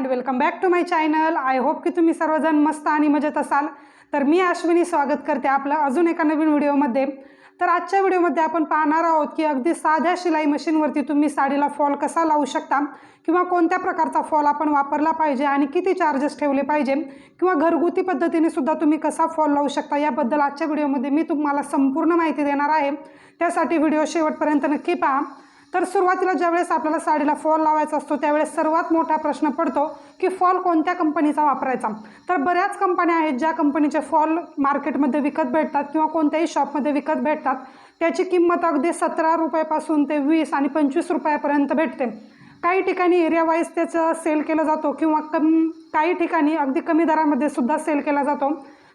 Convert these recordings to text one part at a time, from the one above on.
And welcome back to my channel I hope की तुम्ही सर्वजण मस्त आणि मजेत असाल. तर मी अश्विनी स्वागत करते आपलं अजून एका नवीन व्हिडिओमध्ये तर आजच्या व्हिडिओमध्ये आपण पाहणार आहोत की अगदी साध्या शिलाई मशीनवरती तुम्ही साडीला फॉल कसा लावू शकता किंवा कोणत्या प्रकारचा फॉल आपण वापरला पाहिजे आणि किती चार्जेस ठेवले पाहिजे किंवा घरगुती पद्धतीने सुद्धा तुम्ही कसा फॉल लावू शकता याबद्दल आजच्या व्हिडिओमध्ये मी तुम्हाला संपूर्ण माहिती देणार आहे. त्यासाठी व्हिडिओ शेवटपर्यंत नक्की पहा. तर सुरुवातीला ज्यावेळेस आपल्याला साडीला फॉल लावायचा असतो त्यावेळेस सर्वात मोठा प्रश्न पडतो की फॉल कोणत्या कंपनीचा वापरायचा? तर बऱ्याच कंपन्या आहेत ज्या कंपनीचे फॉल मार्केटमध्ये विकत भेटतात किंवा कोणत्याही शॉपमध्ये विकत भेटतात. त्याची किंमत अगदी सतरा रुपयापासून ते वीस आणि पंचवीस रुपयापर्यंत भेटते. काही ठिकाणी एरिया वाईज त्याचं सेल केला जातो किंवा कम काही ठिकाणी अगदी कमी दरामध्ये सुद्धा सेल केला जातो.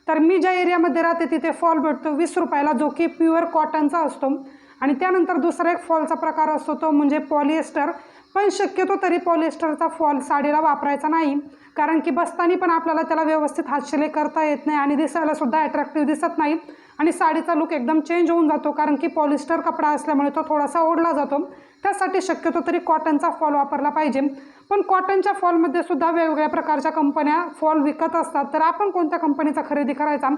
तर मी ज्या एरियामध्ये राहते तिथे फॉल भेटतो वीस रुपयाला जो की प्युअर कॉटनचा असतो. आणि त्यानंतर दुसरा एक फॉलचा प्रकार असतो तो म्हणजे पॉलिएस्टर. पण शक्यतो तरी पॉलिएस्टरचा फॉल साडीला वापरायचा नाही. कारण की बसताना पण आपल्याला त्याला व्यवस्थित हातशिले करता येत नाही आणि दिसायला सुद्धा अट्रॅक्टिव्ह दिसत नाही. आणि साडीचा लुक एकदम चेंज होऊन जातो कारण की पॉलिस्टर कपडा असल्यामुळे तो थोडासा ओढला जातो. त्यासाठी शक्यतो तरी कॉटनचा फॉल वापरला पाहिजे. पण कॉटनच्या फॉलमध्ये सुद्धा वेगवेगळ्या प्रकारच्या कंपन्या फॉल विकत असतात. तर आपण कोणत्या कंपनीचा खरेदी करायचा?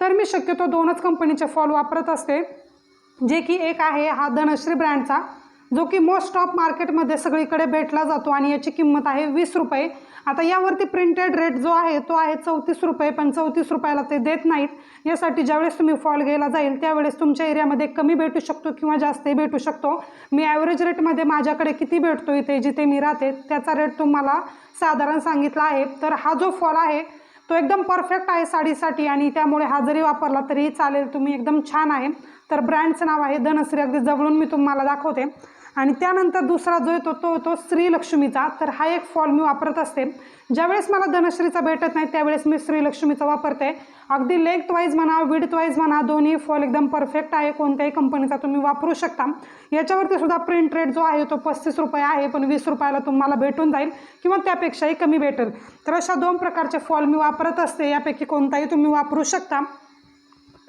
तर मी शक्यतो दोनच कंपनीचे फॉल वापरत असते. जे की एक आहे हा धनश्री ब्रँडचा जो की मोस्ट ऑफ मार्केटमध्ये सगळीकडे भेटला जातो आणि याची किंमत आहे वीस रुपये. आता यावरती प्रिंटेड रेट जो आहे तो आहे चौतीस रुपये पण चौतीस रुपयाला ते देत नाहीत. यासाठी ज्यावेळेस तुम्ही फॉल घ्यायला जाईल त्यावेळेस तुमच्या एरियामध्ये कमी भेटू शकतो किंवा जास्तही भेटू शकतो. मी ॲव्हरेज रेटमध्ये माझ्याकडे किती भेटतो इथे जिथे मी राहते त्याचा रेट तुम्हाला साधारण सांगितला आहे. तर हा जो फॉल आहे तो एकदम परफेक्ट आहे साडीसाठी आणि त्यामुळे हा जरी वापरला तरी चालेल तुम्ही एकदम छान आहे. तर ब्रँडचं नाव आहे धनश्री. अगदी जवळून मी तुम्हाला दाखवते. आणि त्यानंतर दुसरा जो येतो तो तो श्रीलक्ष्मीचा. तर हा एक फॉल मी वापरत असते. ज्यावेळेस मला धनश्रीचा भेटत नाही त्यावेळेस मी श्रीलक्ष्मीचा वापरते. अगदी लेंथ वाईज म्हणा विड्थ वाईज म्हणा दोन्ही फॉल एकदम परफेक्ट आहे. कोणत्याही कंपनीचा तुम्ही वापरू शकता. याच्यावरती सुद्धा प्रिंट रेट जो आहे तो पस्तीस रुपये आहे. पण वीस रुपयाला तुम्हाला भेटून जाईल किंवा त्यापेक्षाही कमी भेटेल. तर अशा दोन प्रकारचे फॉल मी वापरत असते. यापैकी कोणताही तुम्ही वापरू शकता.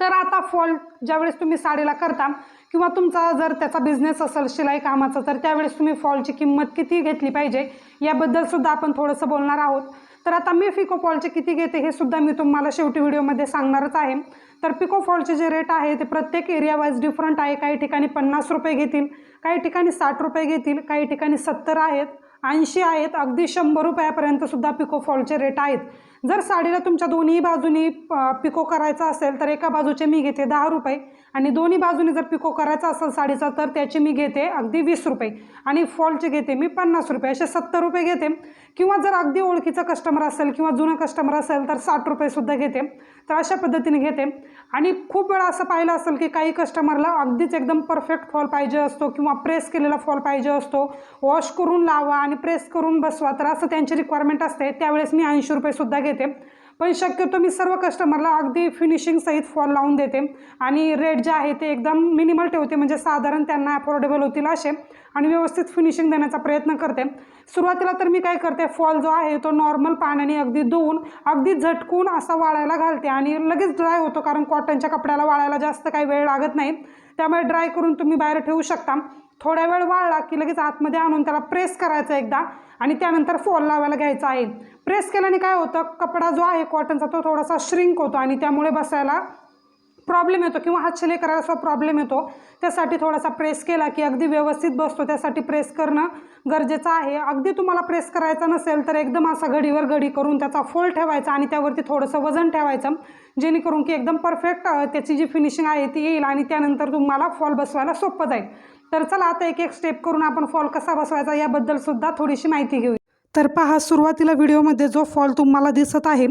तर आता फॉल ज्यावेळेस तुम्ही साडीला करता किंवा तुमचा जर त्याचा बिझनेस असेल शिलाई कामाचा तर त्यावेळेस तुम्ही फॉलची किंमत किती घेतली पाहिजे याबद्दल सुद्धा आपण थोडंसं बोलणार आहोत. तर आता मी पिको फॉलचे किती घेते हे सुद्धा मी तुम्हाला शेवटी व्हिडिओमध्ये सांगणारच आहे. तर पिको फॉलचे जे रेट आहे ते प्रत्येक एरिया वाईज डिफरंट आहे. काही ठिकाणी पन्नास रुपये घेतील काही ठिकाणी साठ रुपये घेतील काही ठिकाणी सत्तर आहेत. ऐंशी आहेत अगदी शंभर रुपयापर्यंत सुद्धा पिको फॉलचे रेट आहेत. जर साडीला तुमच्या दोन्ही बाजूनी पिको करायचा असेल तर एका बाजूचे मी घेते दहा रुपये आणि दोन्ही बाजूनी जर पिको करायचा असेल साडीचा तर त्याचे मी घेते अगदी वीस रुपये आणि फॉलचे घेते मी पन्नास रुपये. असे सत्तर रुपये घेते. किंवा जर अगदी ओळखीचं कस्टमर असेल किंवा जुनं कस्टमर असेल तर साठ रुपयेसुद्धा घेते. तर अशा पद्धतीने घेते. आणि खूप वेळा असं पाहिलं असेल की काही कस्टमरला अगदीच एकदम परफेक्ट फॉल पाहिजे असतो किंवा प्रेस केलेला फॉल पाहिजे असतो. वॉश करून लावा आणि प्रेस करून बसवा. तर असं त्यांची रिक्वायरमेंट असते. त्यावेळेस मी ऐंशी रुपयेसुद्धा घेते. पण शक्यतो मी सर्व कस्टमरला अगदी फिनिशिंग सहित फॉल लावून देते. आणि रेट जे आहे ते एकदम मिनिमल ठेवते म्हणजे साधारण त्यांना अफोर्डेबल होतील असे. आणि व्यवस्थित फिनिशिंग देण्याचा प्रयत्न करते. सुरुवातीला तर मी काय करते फॉल जो आहे तो नॉर्मल पाण्याने अगदी धुवून अगदी झटकून असा वाळायला घालते. आणि लगेच ड्राय होतो कारण कॉटनच्या कपड्याला वाळायला जास्त काही वेळ लागत नाही. त्यामुळे ड्राय करून तुम्ही बाहेर ठेवू शकता. थोड्या वेळ वाळला की लगेच आतमध्ये आणून त्याला प्रेस करायचा एकदा आणि त्यानंतर फॉल लावायला घ्यायचा आहे. प्रेस केल्याने काय होतं? कपडा जो आहे कॉटनचा तो थोडासा श्रिंक होतो आणि त्यामुळे बसायला प्रॉब्लेम येतो किंवा हात करायला सुद्धा प्रॉब्लेम येतो. त्यासाठी थोडासा प्रेस केला की अगदी व्यवस्थित बसतो. त्यासाठी प्रेस करणं गरजेचं आहे. अगदी तुम्हाला प्रेस करायचा नसेल तर एकदम असा घडीवर घडी करून त्याचा फोल्ड ठेवायचा आणि त्यावरती थोडंसं वजन ठेवायचं. जेणेकरून की एकदम परफेक्ट त्याची जी फिनिशिंग आहे ती येईल आणि त्यानंतर तुम्हाला फॉल बसवायला सोपं जाईल. तर चला आता एक एक स्टेप करून आपण फॉल कसा बसवायचा याबद्दल सुद्धा थोडीशी माहिती घेऊ तर पहा सुरुवातीला व्हिडिओमध्ये जो फॉल तुम्हाला दिसत आहे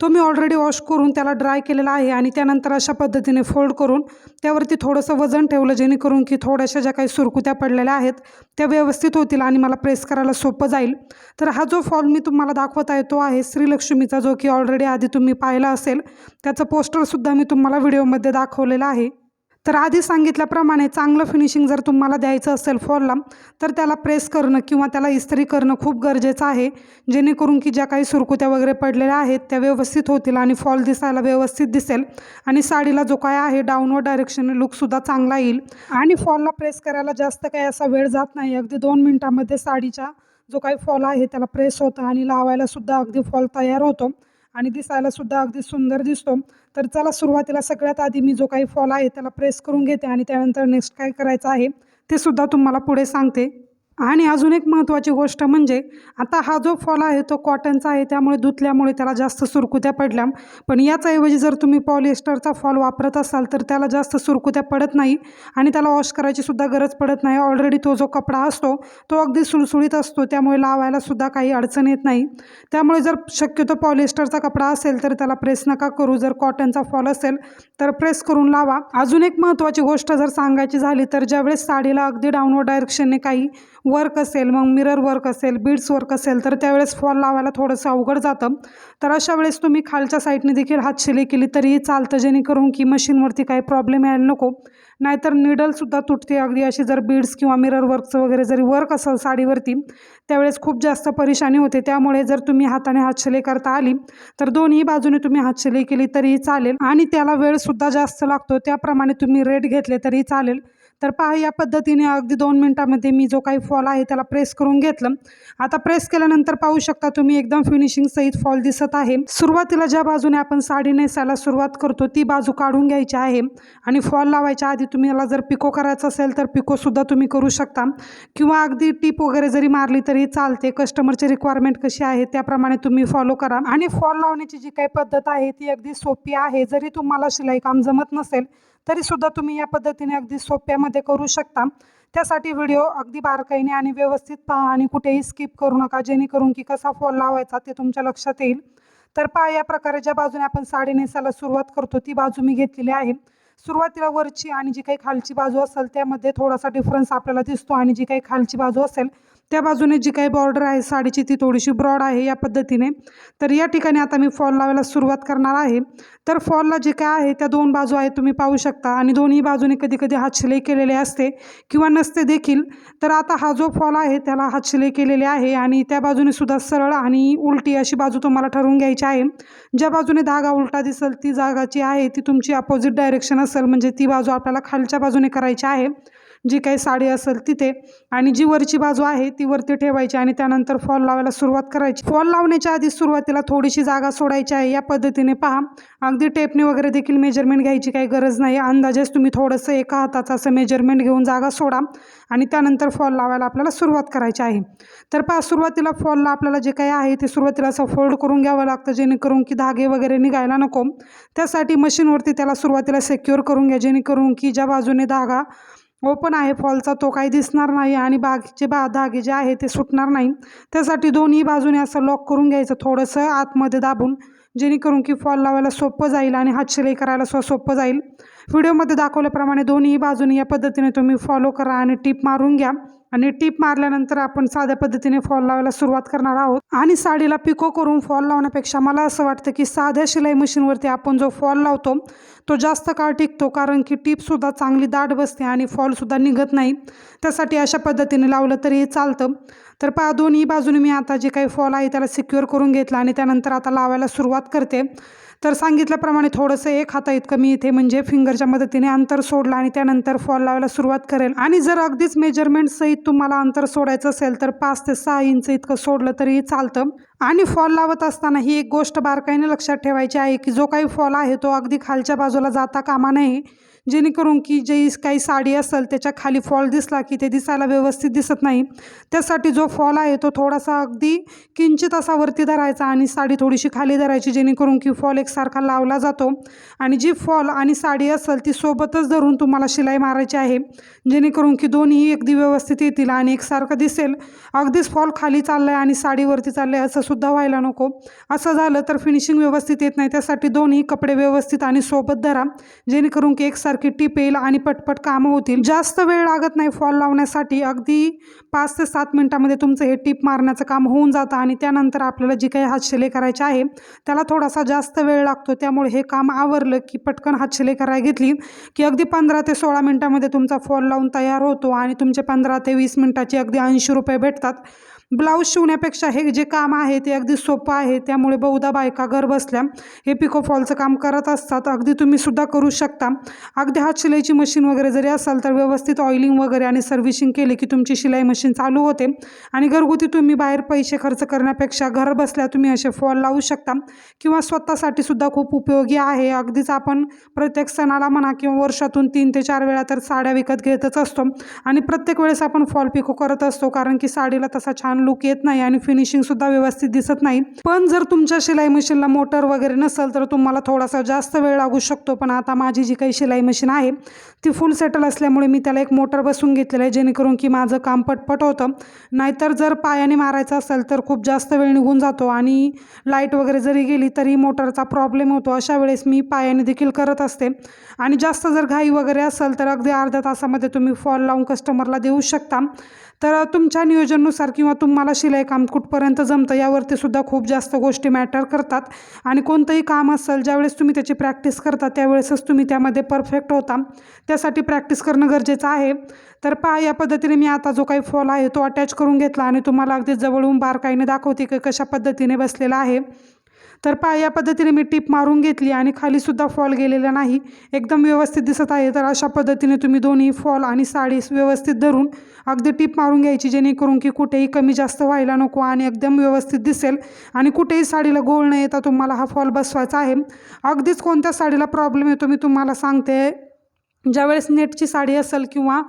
तो मी ऑलरेडी वॉश करून त्याला ड्राय केलेला आहे आणि त्यानंतर अशा पद्धतीने फोल्ड करून त्यावरती थोडंसं वजन ठेवलं जेणेकरून की थोड्याशा ज्या काही सुरकुत्या पडलेल्या आहेत त्या व्यवस्थित होतील आणि मला प्रेस करायला सोपं जाईल. तर हा जो फॉल मी तुम्हाला दाखवत आहे तो आहे श्रीलक्ष्मीचा जो की ऑलरेडी आधी तुम्ही पाहिला असेल. त्याचं पोस्टरसुद्धा मी तुम्हाला व्हिडिओमध्ये दाखवलेलं आहे. तर आधी सांगितल्याप्रमाणे चांगलं फिनिशिंग जर तुम्हाला द्यायचं असेल फॉलला तर त्याला प्रेस करणं किंवा त्याला इस्त्री करणं खूप गरजेचं आहे. जेणेकरून की ज्या काही सुरकुत्या वगैरे पडलेल्या आहेत त्या व्यवस्थित होतील आणि फॉल दिसायला व्यवस्थित दिसेल. आणि साडीला जो काय आहे डाऊनवर्ड डायरेक्शन लुकसुद्धा चांगला येईल. आणि फॉलला प्रेस करायला जास्त काही असा वेळ जात नाही. अगदी दोन मिनटामध्ये साडीच्या जो काही फॉल आहे त्याला प्रेस होतं आणि लावायलासुद्धा अगदी फॉल तयार होतो. आणि दिसायलासुद्धा अगदी सुंदर दिसतो. तर चला सुरुवातीला सगळ्यात आधी मी जो काही फॉल आहे त्याला प्रेस करून घेते आणि त्यानंतर नेक्स्ट काय करायचं आहे ते सुद्धा तुम्हाला पुढे सांगते. आणि अजून एक महत्त्वाची गोष्ट म्हणजे आता हा जो फॉल आहे तो कॉटनचा आहे त्यामुळे धुतल्यामुळे त्याला जास्त सुरकुत्या पडल्या. पण याचऐवजी जर तुम्ही पॉलिएस्टरचा फॉल वापरत असाल तर त्याला जास्त सुरकुत्या पडत नाही आणि त्याला वॉश करायची सुद्धा गरज पडत नाही. ऑलरेडी तो जो कपडा असतो तो अगदी सुळसुळीत असतो त्यामुळे लावायला सुद्धा काही अडचण येत नाही. त्यामुळे जर शक्यतो पॉलिएस्टरचा कपडा असेल तर त्याला प्रेस नका करू. जर कॉटनचा फॉल असेल तर प्रेस करून लावा. अजून एक महत्त्वाची गोष्ट जर सांगायची झाली तर ज्यावेळेस साडीला अगदी डाऊनवर्ड डायरेक्शनने काही वर्क असेल मग मिरर वर्क असेल बीड्स वर्क असेल तर त्यावेळेस फॉल लावायला थोडंसं अवघड जातं. तर अशा वेळेस तुम्ही खालच्या साईडने देखील हात केली तरीही चालतं जेणेकरून की मशीनवरती काही प्रॉब्लेम यायला नको. नाहीतर निडलसुद्धा तुटते. अगदी अशी जर बीड्स किंवा मिरर वर्कचं वगैरे जरी वर्क असेल साडीवरती त्यावेळेस खूप जास्त परेशानी होते. त्यामुळे जर तुम्ही हाताने हातशिलाई करता आली तर दोन्ही बाजूने तुम्ही हातशिलाई केली तरीही चालेल. आणि त्याला वेळसुद्धा जास्त लागतो. त्याप्रमाणे तुम्ही रेट घेतले तरी चालेल. तर पहा या पद्धतीने अगदी दोन मिनटामध्ये मी जो काही फॉल आहे त्याला प्रेस करून घेतलं. आता प्रेस केल्यानंतर पाहू शकता तुम्ही एकदम फिनिशिंग सहित फॉल दिसत आहे. सुरुवातीला ज्या बाजूने आपण साडी नेसायला सुरुवात करतो ती बाजू काढून घ्यायची आहे आणि फॉल लावायच्या आधी तुम्ही याला जर पिको करायचं असेल तर पिकोसुद्धा तुम्ही करू शकता. किंवा अगदी टीप वगैरे जरी मारली तरी चालते. कस्टमरची रिक्वायरमेंट कशी आहे त्याप्रमाणे तुम्ही फॉलो करा. आणि फॉल लावण्याची जी काही पद्धत आहे ती अगदी सोपी आहे. जरी तुम्हाला शिलाई काम जमत नसेल तरीसुद्धा तुम्ही या पद्धतीने अगदी सोप्यामध्ये करू शकता. त्यासाठी व्हिडिओ अगदी बारकाईने आणि व्यवस्थित पहा आणि कुठेही स्किप करू नका जेणेकरून की कसा फॉल लावायचा ते तुमच्या लक्षात येईल. तर पहा या प्रकारे ज्या बाजूने आपण साडी नेसायला सुरुवात करतो ती बाजू मी घेतलेली आहे. सुरुवातीला वरची आणि जी काही खालची बाजू असेल त्यामध्ये थोडासा डिफरन्स आपल्याला दिसतो आणि जी काही खालची बाजू असेल त्या बाजूने जी काही बॉर्डर आहे साडीची ती थोडीशी ब्रॉड आहे या पद्धतीने. तर या ठिकाणी आता मी फॉल लावायला सुरुवात करणार आहे. तर फॉलला जे काय आहे त्या दोन बाजू आहेत तुम्ही पाहू शकता. आणि दोन्ही बाजूने कधी कधी हात शिलाई केलेले असते किंवा नसते देखील. तर आता हा जो फॉल आहे त्याला हात शिलाई आहे आणि त्या बाजूने सुद्धा सरळ आणि उलटी अशी बाजू तुम्हाला ठरवून घ्यायची आहे. ज्या बाजूने धागा उलटा दिसेल ती जागाची आहे ती तुमची अपोजिट डायरेक्शन असेल म्हणजे ती बाजू आपल्याला खालच्या बाजूने करायची आहे. जी काही साडी असेल तिथे. आणि जी वरची बाजू आहे ती वरती ठेवायची आणि त्यानंतर फॉल लावायला सुरुवात करायची. फॉल लावण्याच्या आधी सुरुवातीला थोडीशी जागा सोडायची आहे. या पद्धतीने पहा. अगदी टेपने वगैरे देखील मेजरमेंट घ्यायची काही गरज नाही. अंदाजेच तुम्ही थोडंसं एका हाताचं असं मेजरमेंट घेऊन जागा सोडा. आणि त्यानंतर फॉल लावायला आपल्याला सुरुवात करायची आहे. तर पहा सुरुवातीला फॉलला आपल्याला जे काही आहे ते सुरुवातीला असं फोल्ड करून घ्यावं लागतं जेणेकरून की धागे वगैरे निघायला नको. त्यासाठी मशीनवरती त्याला सुरुवातीला सेक्युअर करून घ्या. जेणेकरून की ज्या बाजूने धागा हो ओपन आहे फॉलचा तो काही दिसणार नाही आणि बागचे बा धागे जे आहे ते सुटणार नाही. त्यासाठी दोन्ही बाजूने असं लॉक करून घ्यायचं थोडंसं आतमध्ये दाबून जेणेकरून की फॉल लावायला सोपं जाईल आणि हात शिलाई करायला सो सोपं जाईल. व्हिडिओमध्ये दाखवल्याप्रमाणे दोन्ही बाजूने या पद्धतीने तुम्ही फॉलो करा आणि टीप मारून घ्या. आणि टीप मारल्यानंतर आपण साध्या पद्धतीने फॉल लावायला सुरुवात करणार आहोत. आणि साडीला पिको करून फॉल लावण्यापेक्षा मला असं वाटतं की साध्या शिलाई मशीनवरती आपण जो फॉल लावतो तो जास्त काळ टिकतो कारण की टीपसुद्धा चांगली दाट बसते आणि फॉलसुद्धा निघत नाही. त्यासाठी अशा पद्धतीने लावलं तरी चालतं. तर पहा दोन्ही बाजूने मी आता जे काही फॉल आहे त्याला सिक्युअर करून घेतला आणि त्यानंतर आता लावायला सुरुवात करते. तर सांगितल्याप्रमाणे थोडंसं एक हाता इतकं मी इथे म्हणजे फिंगरच्या मदतीने अंतर सोडलं आणि त्यानंतर फॉल लावायला सुरुवात करेल. आणि जर अगदीच मेजरमेंट सहित तुम्हाला अंतर सोडायचं असेल तर पाच ते सहा इंच इतकं सोडलं तरी चालतं. आणि फॉल लावत असताना ही एक गोष्ट बारकाईने लक्षात ठेवायची आहे की जो काही फॉल आहे तो अगदी खालच्या बाजूला जाता कामा नये. जेणेकरून की जे काही साडी असेल त्याच्याखाली फॉल दिसला की ते दिसायला व्यवस्थित दिसत नाही. त्यासाठी जो फॉल आहे तो थोडासा अगदी किंचित असा वरती धरायचा आणि साडी थोडीशी खाली धरायची जेणेकरून की फॉल एकसारखा लावला जातो. आणि जी फॉल आणि साडी असेल ती सोबतच धरून तुम्हाला शिलाई मारायची आहे. जेणेकरून की दोन्ही अगदी व्यवस्थित येतील आणि एकसारखं दिसेल. अगदीच फॉल खाली चाललं आहे आणि साडीवरती चाललं आहे असं सुद्धा व्हायला नको. असं झालं तर फिनिशिंग व्यवस्थित येत नाही. त्यासाठी दोन्ही कपडे व्यवस्थित आणि सोबत धरा. जेणेकरून की एकसारखे टीप येईल आणि पटपट कामं होतील. जास्त वेळ लागत नाही फॉल लावण्यासाठी. अगदी पाच ते सात मिनटामध्ये तुमचं हे टीप मारण्याचं काम होऊन जातं आणि त्यानंतर आपल्याला जी काही हातशिले करायची आहे त्याला थोडासा जास्त वेळ लागतो. त्यामुळे हे काम आवरलं की पटकन हातशिले करायला घेतली की अगदी पंधरा ते सोळा मिनटामध्ये तुमचा फॉल लावून तयार होतो आणि तुमचे पंधरा ते वीस मिनटाचे अगदी ऐंशी रुपये भेटतात. ब्लाऊज शिवण्यापेक्षा हे जे काम आहे ते अगदी सोपं आहे. त्यामुळे बहुधा बायका घर बसल्या हे पिको फॉलचं काम करत असतात. अगदी तुम्ही सुद्धा करू शकता. अगदी हात शिलाईची मशीन वगैरे जरी असाल तर व्यवस्थित ऑइलिंग वगैरे आणि सर्व्हिसिंग केली की तुमची शिलाई मशीन चालू होते. आणि घरगुती तुम्ही बाहेर पैसे खर्च करण्यापेक्षा घर बसल्या तुम्ही असे फॉल लावू शकता. किंवा स्वतःसाठी सुद्धा खूप उपयोगी आहे. अगदीच आपण प्रत्येक सणाला म्हणा किंवा वर्षातून तीन ते चार वेळा तर साड्या विकत घेतच असतो. आणि प्रत्येक वेळेस आपण फॉल पिको करत असतो. कारण की साडीला तसा छान लुक येत नाही आणि फिनिशिंगसुद्धा व्यवस्थित दिसत नाही. पण जर तुमच्या शिलाई मशीनला मोटर वगैरे नसेल तर तुम्हाला थोडासा जास्त वेळ लागू शकतो. पण आता माझी जी काही शिलाई मशीन आहे ती फुल सेटल असल्यामुळे मी त्याला एक मोटर बसून घेतलेलं आहे जेणेकरून की माझं काम पटपट होतं. नाहीतर जर पायाने मारायचं असेल तर खूप जास्त वेळ निघून जातो आणि लाइट वगैरे जरी गेली तरी मोटरचा प्रॉब्लेम होतो. अशा वेळेस मी पायाने देखील करत असते. आणि जास्त जर घाई वगैरे असेल तर अगदी अर्ध्या तासामध्ये तुम्ही फॉल लावून कस्टमरला देऊ शकता. तर तुमच्या नियोजननुसार किंवा तुम्हाला शिलाई काम कुठपर्यंत जमतं यावरती सुद्धा खूप जास्त गोष्टी मॅटर करतात. आणि कोणतंही काम असेल ज्यावेळेस तुम्ही त्याची प्रॅक्टिस करता त्यावेळेसच तुम्ही त्यामध्ये परफेक्ट होता. त्यासाठी प्रॅक्टिस करणं गरजेचं आहे. तर पहा या पद्धतीने मी आता जो काही फॉल आहे तो अटॅच करून घेतला आणि तुम्हाला अगदी जवळून बारकाईने दाखवते की कशा पद्धतीने बसलेला आहे. तर पा या पद्धतीने मी टीप मारून घेतली आणि खालीसुद्धा फॉल गेलेला नाही. एकदम व्यवस्थित दिसत आहे. तर अशा पद्धतीने तुम्ही दोन्ही फॉल आणि साडी व्यवस्थित धरून अगदी टीप मारून घ्यायची जेणेकरून की कुठेही कमी जास्त व्हायला नको आणि एकदम व्यवस्थित दिसेल. आणि कुठेही साडीला गोळ न येता तुम्हाला हा फॉल बसवायचा आहे. अगदीच कोणत्या साडीला प्रॉब्लेम येतो मी तुम्हाला सांगते. ज्यावेळेस नेटची साडी असेल किंवा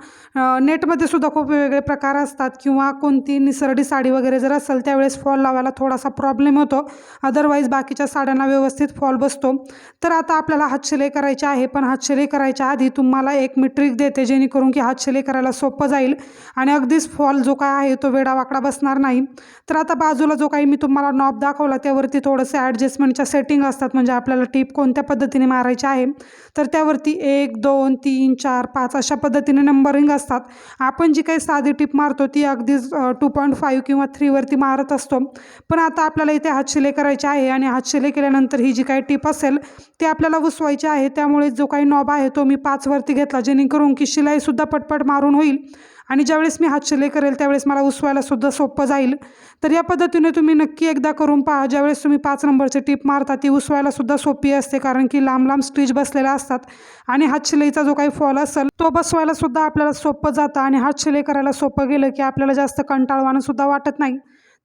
नेटमध्ये सुद्धा खूप वेगवेगळे प्रकार असतात किंवा कोणती निसरडी साडी वगैरे जर असेल त्यावेळेस फॉल लावायला थोडासा प्रॉब्लेम होतो. अदरवाईज बाकीच्या साड्यांना व्यवस्थित फॉल बसतो. तर आता आपल्याला हातशिलाई करायची आहे पण हातशिलाई करायच्या आधी तुम्हाला एक मी ट्रिक देते जेणेकरून की हातशिलाई करायला सोपं जाईल आणि अगदीच फॉल जो काय आहे तो वेडावाकडा बसणार नाही. तर आता बाजूला जो काही मी तुम्हाला नॉब दाखवला त्यावरती थोडंसं ॲडजस्टमेंटच्या सेटिंग असतात म्हणजे आपल्याला टीप कोणत्या पद्धतीने मारायची आहे. तर त्यावरती एक दोन तीन तीन चार पाच अशा पद्धतीने नंबरिंग असतात. आपण जी काही साधी टीप मारतो ती अगदीच टू पॉईंट फाईव्ह किंवा थ्रीवरती मारत असतो. पण आता आपल्याला इथे हातशिले करायचे आहे आणि हातशिले केल्यानंतर ही जी काही टिप असेल ती आपल्याला उसवायची आहे. त्यामुळे जो काही नॉब आहे तो मी पाचवरती घेतला. जेणेकरून की शिलाईसुद्धा पटपट मारून होईल. आणि ज्यावेळेस मी हातशिले करेल त्यावेळेस मला उसवायलासुद्धा सोपं जाईल. तर या पद्धतीने तुम्ही नक्की एकदा करून पहा. ज्यावेळेस तुम्ही पाच नंबरची टीप मारता ती उसवायलासुद्धा सोपी असते कारण की लांब लांब स्टिच बसलेल्या असतात. आणि हातशिलाईचा जो काही फॉल असेल तो बसवायलासुद्धा आपल्याला सोपं जातं. आणि हातशिलाई करायला सोपं गेलं की आपल्याला जास्त कंटाळवाणंसुद्धा वाटत नाही.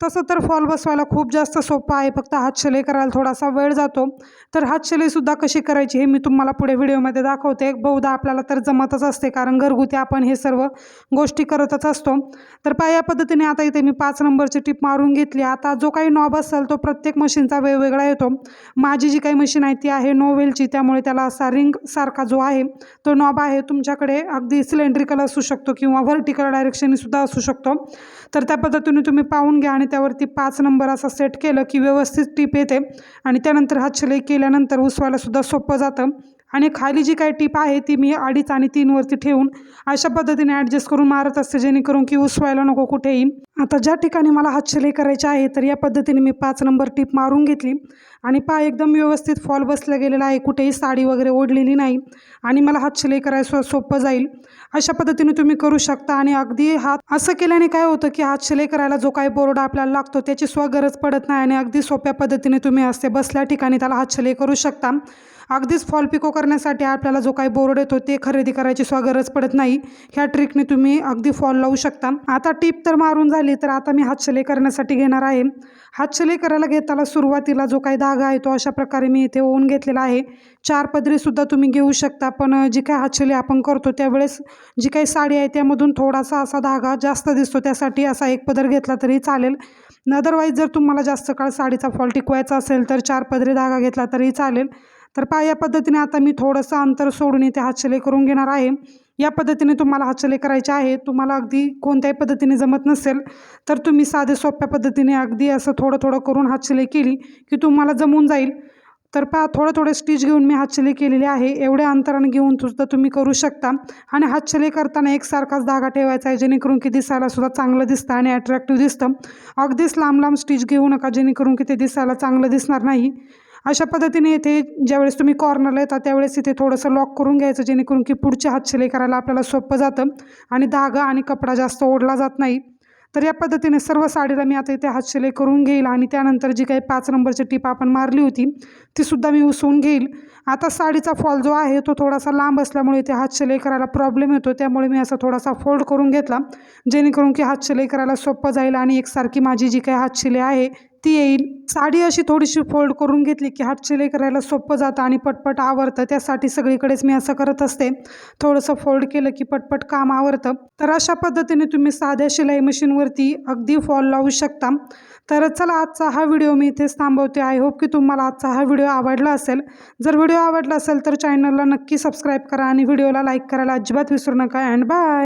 तसं तर फॉल बसवायला खूप जास्त सोपं आहे. फक्त हातशिलाई करायला थोडासा वेळ जातो. तर हातशिलाईसुद्धा कशी करायची हे मी तुम्हाला पुढे व्हिडिओमध्ये दाखवते. बहुधा आपल्याला तर जमतच असते कारण घरगुती आपण हे सर्व गोष्टी करतच असतो. तर पहा या पद्धतीने आता इथे मी पाच नंबरची टीप मारून घेतली. आता जो काही नॉब असेल तो प्रत्येक मशीनचा वेगवेगळा येतो. माझी जी काही मशीन आहे ती आहे नोवेलची त्यामुळे त्याला असा रिंग सारखा जो आहे तो नॉब आहे. तुमच्याकडे अगदी सिलेंड्रिकल असू शकतो किंवा व्हर्टिकल डायरेक्शनसुद्धा असू शकतो. तर त्या पद्धतीने तुम्ही पाहून घ्या आणि त्यावरती पाच नंबर असा सेट केलं की व्यवस्थित टीप येते. आणि त्यानंतर हातशिलाई केल्यानंतर उसवायलासुद्धा सोपं जातं. आणि खाली जी काही टीप आहे ती मी अडीच आणि तीनवरती ठेवून अशा पद्धतीने ॲडजस्ट करून मारत असते जेणेकरून की उसवायला नको कुठेही. आता ज्या ठिकाणी मला हात शिलाई करायची आहे तर या पद्धतीने मी पाच नंबर टीप मारून घेतली. आणि पा एकदम व्यवस्थित फॉल बसला गेलेला आहे कुठेही साडी वगैरे ओढलेली नाही. आणि मला हात शिलाई करायला सोपं जाईल. अशा पद्धतीने तुम्ही करू शकता. आणि अगदी हात असं केल्याने काय होतं की हात शिलाई करायला जो काही बोर्ड आपल्याला लागतो त्याची स्व गरज पडत नाही. आणि अगदी सोप्या पद्धतीने तुम्ही असते बसल्या ठिकाणी त्याला हात शिलाई करू शकता. अगदीच फॉल पिको करण्यासाठी आपल्याला जो काही बोर्ड येतो ते खरेदी करायची स्व गरज पडत नाही. ह्या ट्रिकने तुम्ही अगदी फॉल लावू शकता. आता टीप तर मारून झाली तर आता मी हातशिलाई करण्यासाठी घेणार आहे. हातशिलाई करायला घेताना सुरुवातीला जो काही धागा आहे तो अशा प्रकारे मी इथे ओवून घेतलेला आहे. चार पदरीसुद्धा तुम्ही घेऊ शकता पण जी काही हातशिलाई आपण करतो त्यावेळेस जी काही साडी आहे त्यामधून थोडासा असा धागा जास्त दिसतो त्यासाठी असा एक पदर घेतला तरी चालेल. अदरवाईज जर तुम्हाला जास्त काळ साडीचा फॉल टिकवायचा असेल तर चार पदरी धागा घेतला तरी चालेल. तर पहा या पद्धतीने आता मी थोडंसं अंतर सोडून इथे हाचले करून घेणार आहे. या पद्धतीने तुम्हाला हाचले करायची आहे तुम्हाला अगदी कोणत्याही पद्धतीने जमत नसेल तर तुम्ही साधे सोप्या पद्धतीने अगदी असं थोडं थोडं करून हाचले केली की तुम्हाला जमून जाईल. तर पहा थोडं थोडं स्टिच घेऊन मी हातशिलाई केलेली आहे. एवढ्या अंतराने घेऊन सुद्धा तुम्ही करू शकता. आणि हातशिलाई करताना एकसारखाच धागा ठेवायचा आहे जेणेकरून की दिसायला सुद्धा चांगलं दिसतं आणि अट्रॅक्टिव्ह दिसतं. अगदीच लांब लांब स्टिच घेऊ नका जेणेकरून की ते दिसायला चांगलं दिसणार नाही. अशा पद्धतीने इथे ज्यावेळेस तुम्ही कॉर्नरला येतात त्यावेळेस इथे थोडंसं लॉक करून घ्यायचं जेणेकरून की पुढची हात शिलाई करायला आपल्याला सोपं जातं आणि धागा आणि कपडा जास्त ओढला जात नाही. तर या पद्धतीने सर्व साडीला मी आता इथे हातशिलाई करून घेईल आणि त्यानंतर जी काही पाच नंबरची टीप आपण मारली होती तीसुद्धा मी उसवून घेईल. आता साडीचा फॉल जो आहे तो थोडासा लांब असल्यामुळे इथे हातशिलाई करायला प्रॉब्लेम येतो. त्यामुळे मी असा थोडासा फोल्ड करून घेतला जेणेकरून की हातशिलाई करायला सोपं जाईल आणि एकसारखी माझी जी काही हातशिलाई आहे ती येईल. साडी अशी थोडीशी फोल्ड करून घेतली की हात शिलाई करायला सोपं जातं आणि पटपट आवरतं. त्यासाठी सगळीकडेच मी असं करत असते. थोडंसं फोल्ड केलं की पटपट काम आवरतं. तर अशा पद्धतीने तुम्ही साध्या शिलाई मशीनवरती अगदी फॉल लावू शकता. तर चला आजचा हा व्हिडिओ मी इथेच थांबवते. आय होप की तुम्हाला आजचा हा व्हिडिओ आवडला असेल. जर व्हिडिओ आवडला असेल तर चॅनलला नक्की सबस्क्राईब करा आणि व्हिडिओला लाईक करायला अजिबात विसरू नका. And bye